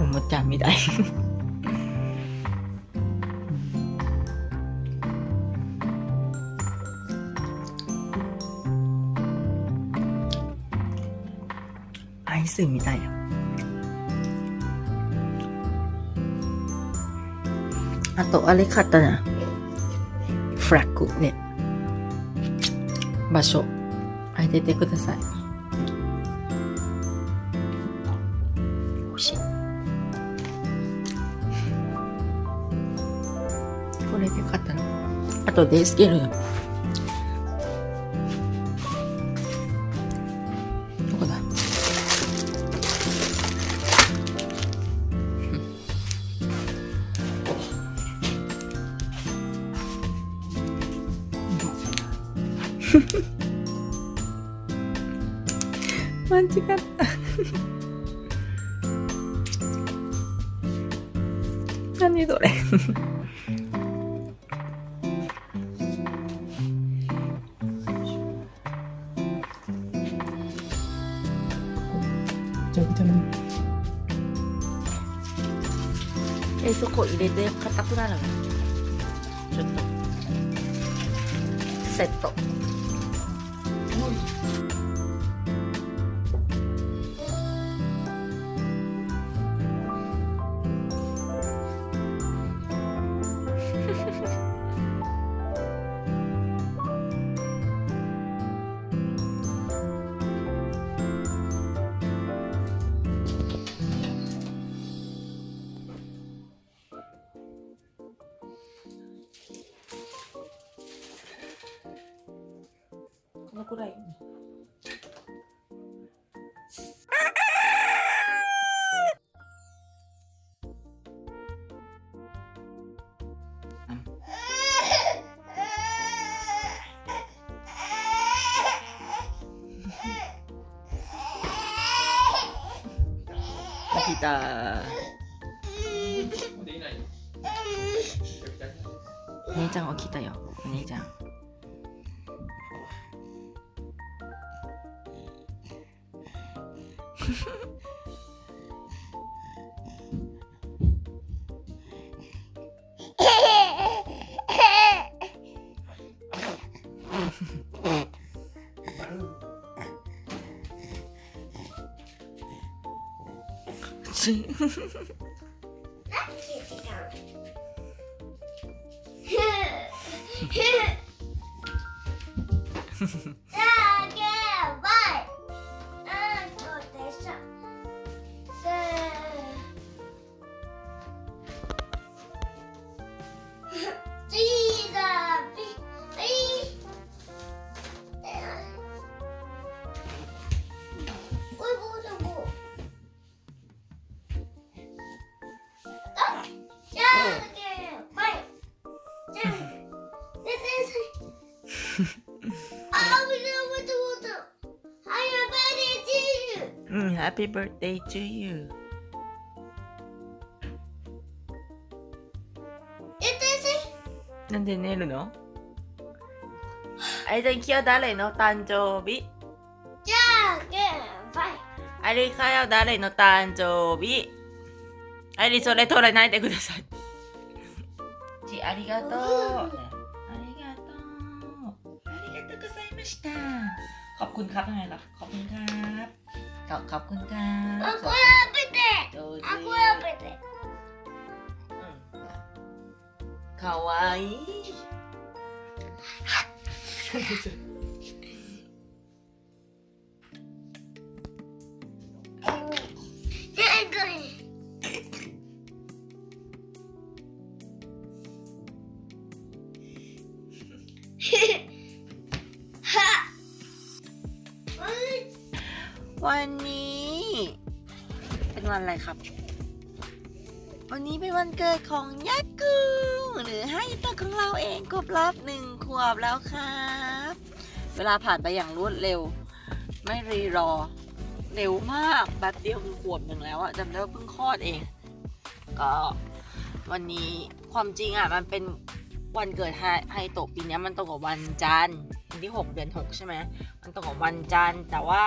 おもちゃみたい。アイスみたいや。あとあれ買ったな。フラッグで場所。当ててください。これで肩の。後でつけるのえそこ入れて硬くなるの？ちょっと。セット。のくらい起きた。姉ちゃん起きたよ。お姉ちゃんちうん Happy birthday to you なんで寝るのあれだ今日誰の誕生日あれかよ誰の誕生日あれそれ取らないでくださいちありがとうありがとうありがとうございましたขอบคุณครับยังไงล่ะขอบคุณครับ ขอบขอบคุณครับどうぞうんかわいい เกิดของยักษ์กุงหรือให้ตัวของเราเองครบรอบหนึ่งขวบแล้วครับ เวลาผ่านไปอย่างรวดเร็ว ไม่รีรอ เร็วมากแป๊บเดียวคือขวบหนึ่งแล้วอะจำได้ว่าเพิ่งคลอดเอง ก็วันนี้ความจริงอะมันเป็นวันเกิดไฮโตปีนี้มันตรงกับวันจันทร์วันที่ 6 เดือน 6 ใช่ไหมมันตรงกับวันจันทร์แต่ว่า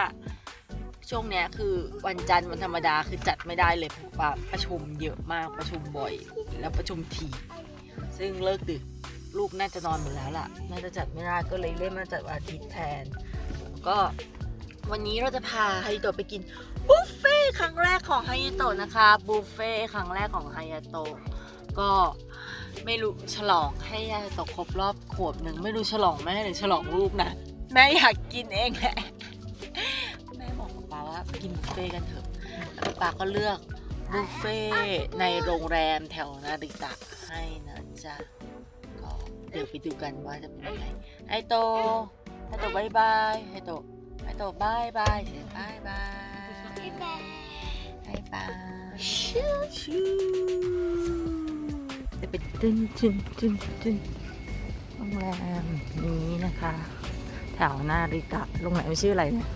ช่วงเนี้ยคือวันจันทร์วันธรรมดาคือจัดไม่ได้เลยเพราะว่าประชุมเยอะมากประชุมบ่อย แล้วประชุมทีซึ่งเลิกดึกลูกน่าจะนอนหมดแล้วล่ะ น่าจะจัดไม่ได้ก็เลยเล่นมาจัดวันอาทิตย์แทน ก็วันนี้เราจะพาไฮโตะไปกินบุฟเฟ่ต์ครั้งแรกของไฮโตะนะคะบุฟเฟ่ต์ครั้งแรกของไฮโตะก็ไม่รู้ฉลองให้ไฮโตะครบรอบขวบหนึ่งไม่รู้ฉลองแม่หรือฉลองลูกนะแม่อยากกินเองแหละ ว่ากินบุฟเฟ่ต์กันเถอะแล้วป๊าก็เลือกบุฟเฟ่ต์ในโรงแรมแถวนาริตะให้นะจ๊ะก็เดี๋ยวไปดูกันว่าจะเป็นยังไงไฮโตไฮโตบายบายไฮโตไฮโตบายบายเดี๋ยวบายบายบายบายชูชูจะเป็นตึ้นตึ้นตึ้นตึ้นโรงแรมนี้นะคะ แถวนาริตะโรงแรมชื่ออะไรเนี่ย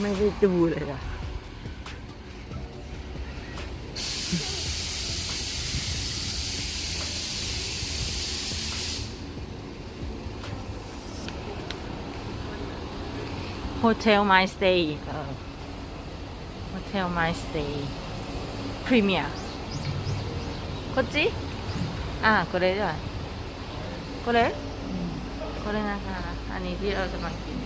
ไม่ได้ดูเลยอะโฮเทล My Stay เออโฮเทล My Stay Premier こっちอ่าこれじゃないこれこれนะคะ อันนี้ที่เราจะมากิน กิน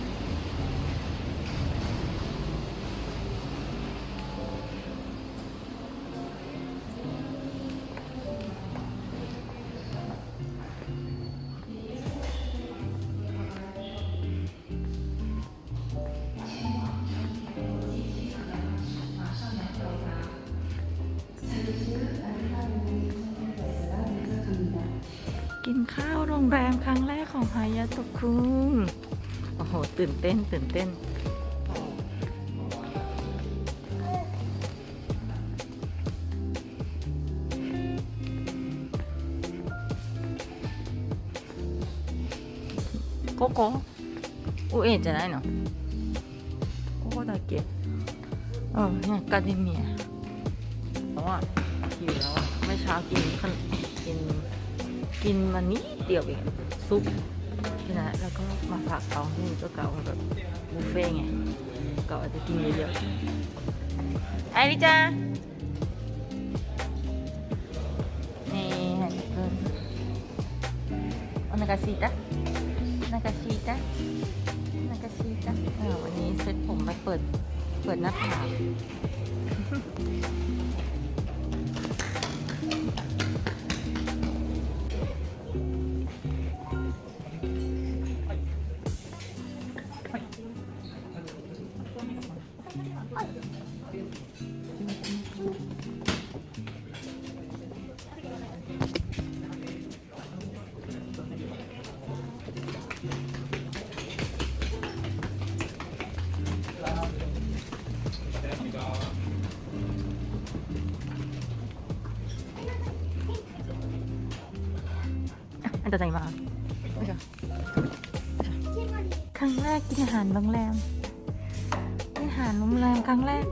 คุงโอ้โห ตื่นเต้น ตื่นเต้น ここ上じゃないのここだっけうんねアカデミアเพราะว่าหิวแล้วอะเมื่อเช้ากินขนกิน กินมานิดเดียวเองซุป แค่นั้นแล้วก็มาผักเอาที่ก็เก่าแบบบุฟเฟ่ต์ไงก็อาจจะกินเยอะๆไอริจ้านี่ให้เพิ่มโอนาซีตะโอนาซีตะโอนาซีตะวันนี้เซ็ตผมไปเปิด เปิดหน้าผาก อันตรายมากครั้งแรกกินอาหารโรงแรมกินอาหารโรงแรมครั้งแรก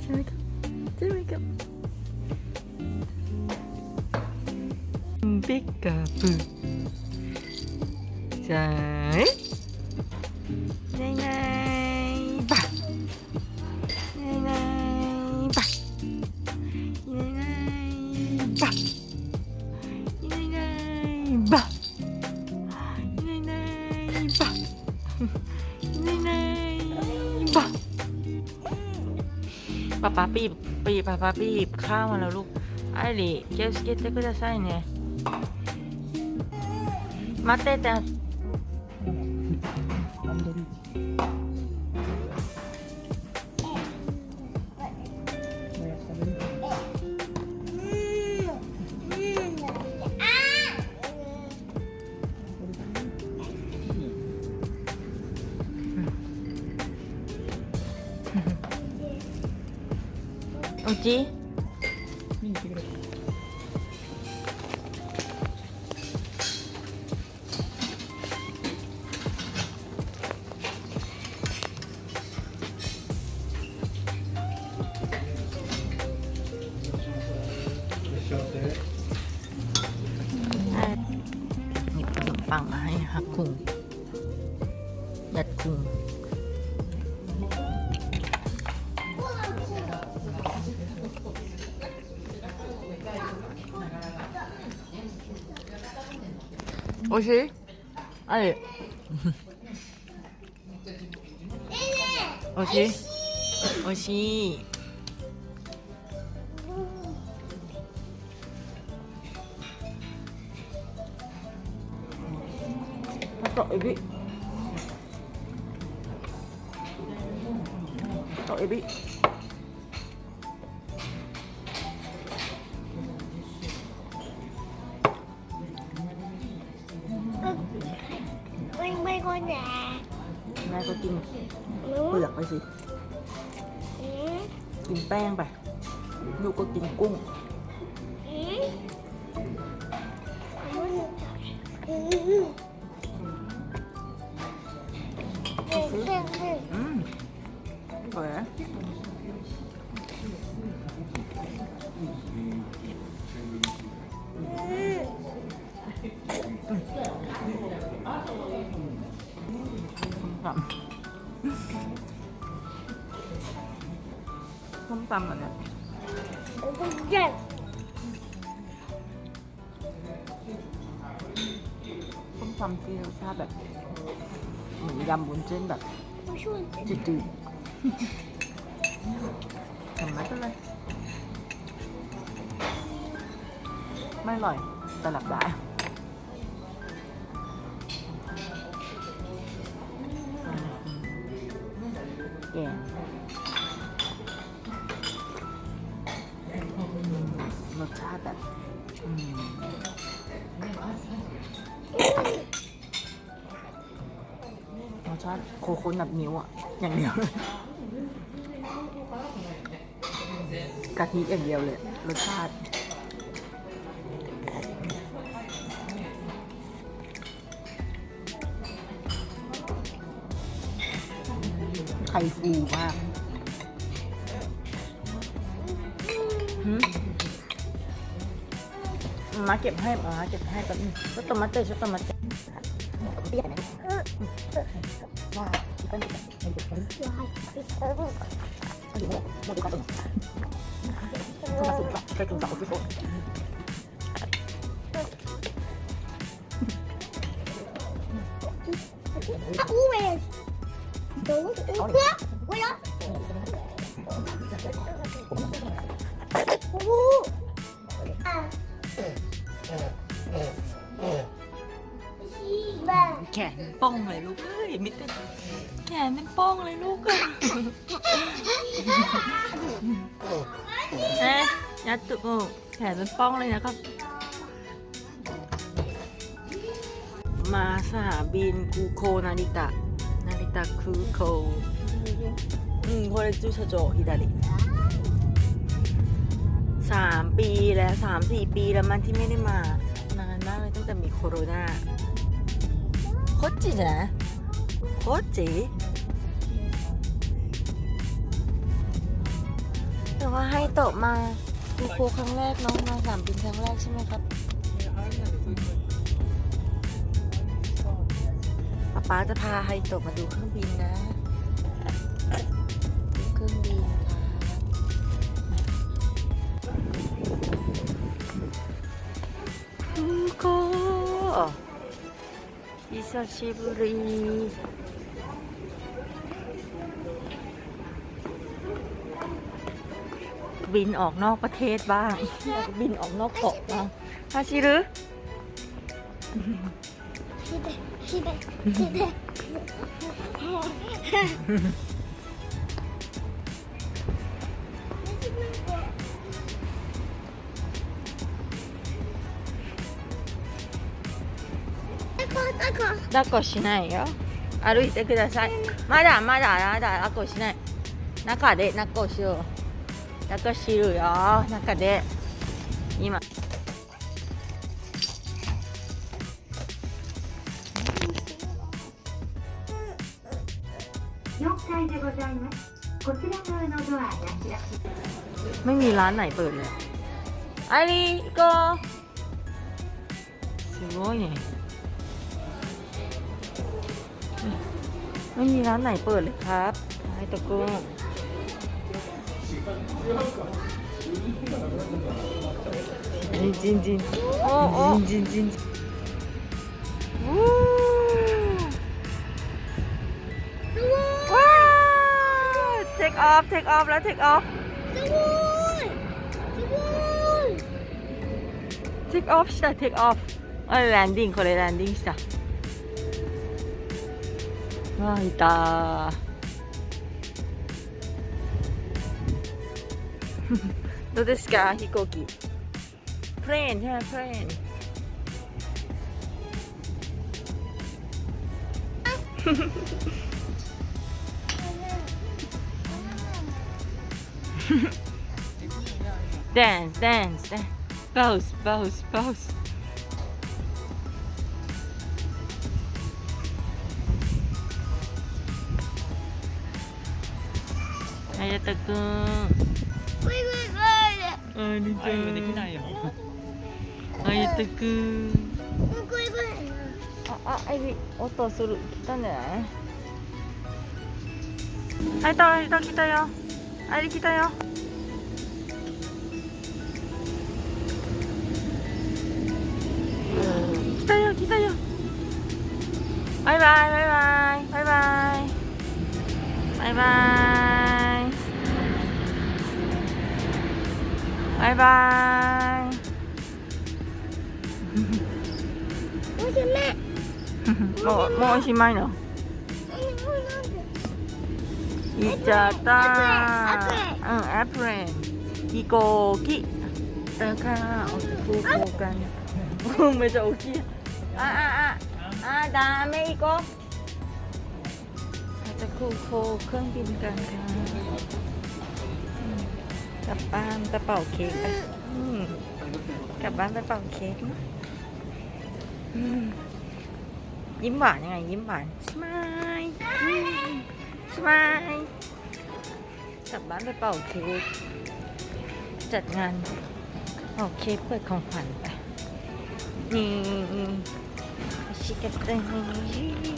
ใช่ไหมครับใช่ไหมครับปิกาปู ใช่ไงไงปะไงไงปะไงไงปะไงไงปะไงไงปะไงไงปะ ป๊าป๊าปีบปีบป๊าป๊าปีบข้าวมาแล้วลูกไอ้ลิ気をつけてくださいね待ってて 어디? 민지 그래. ไอโอชิโอชิ ไม่ไม่ก็แหนแม่ก็กินหนูเปลือกไปสิอืมกินแป้งไป ลูกก็กินกุ้งอืมอืมอืมอืม ส้มตำเหรอเนี่ยเจ็บส้มตำที่รสชาติแบบเหมือนยำบุญเส้นแบบจืดๆทำไมก็เลยไม่อร่อยแต่หลับได้ สชาติแบบอืมรสชาติโคโคนัทมิวอะอย่างเดียวเลยกะทิอย่างเดียวเลย รสชาติไข่ฟูมาก เก็บให้มาเก็บให้แป๊บนึงช็อตโตมาเต้ช็อตโตมาเต้เตี้ยไหนว้าวเป็นเป็นเป็นเป็นวายไปเติมเป็นโมดิการ์ตูนเข้ามาสุดละไปจุดสาวที่โซ่อู้เวนดูอู้เพื่อเว้ยอู้อ่ ป้องเลยลูกเอ้ยมิดแขนเป็นป้องเลยลูกอะเอ๊ะยัดตุกแขนเป็นป้องเลยนะครับ มาสนามบินคูโคนาริตะ นาริตะคูโคอืมโคเรจูชโจฮิดาริสามปีแล้วสามสี่ปีแล้วมันที่ไม่ได้มา นานมากเลยตั้งแต่มีโคโรนา โคจินะโคจิแต่ว่าให้โตะมาดูโคครั้งแรกน้องมาสามปีครั้งแรกใช่ไหมครับป๊าป๊าจะพาไฮโตะมาดูเครื่องบินนะดูเครื่องบินครับทุกค อิซาบินออกนอกประเทศบ้าง บินออกนอกเกาะบ้างฮาชิรุฮิเดฮิเดฮิเด 抱っこしないよ歩いてくださいまだまだまだ抱っこしない中で抱っこしよう抱っこするよ中で今4階でございます。こちら側のドアが開き ไม่มีร้านไหนเปิดเลยไอรีโกすごいね ไม่มีร้านไหนเปิดเลยครับไอ้ตะกุ้งจินจินจินจินจินจินว้าว take off take off แล้ว take off สวูนส take off ใช่ take off เออ landing คนละ landing ใช่ わいたどうですか飛行機プレーンじゃプレーン dance, dance, dance. Bounce, bounce, bounce. はやたくん。これこれこありああいう。できないよ。はやたくんあ、あ、エビ、音する。来たんじゃないあ、いた、いた、来たよ。あれ来たよ。来たよ、来たよ。バイバイ、バイバイ、バイバイ。バイバイ。 บายบายโมชิมะโมโมชิมะเนาะอิจาตาอืมแอปเปิลกิโกกิตะค่ะโอ้กูกูกันไม่จะโอเคอะอะอะอ่าเมอิโกจะคูโคเครื่องบินกันค่ะ กลับบ้านไปเป่าเค้กไปกลับบ้านไปเป่าเค้กยิ้มหวานยังไง ยิ้มหวานสมายสมายกลับบ้านไปเป่าเค้กจัดงานเป่าเค้กเปิดของขวัญไปนี่ชิคกี้พาย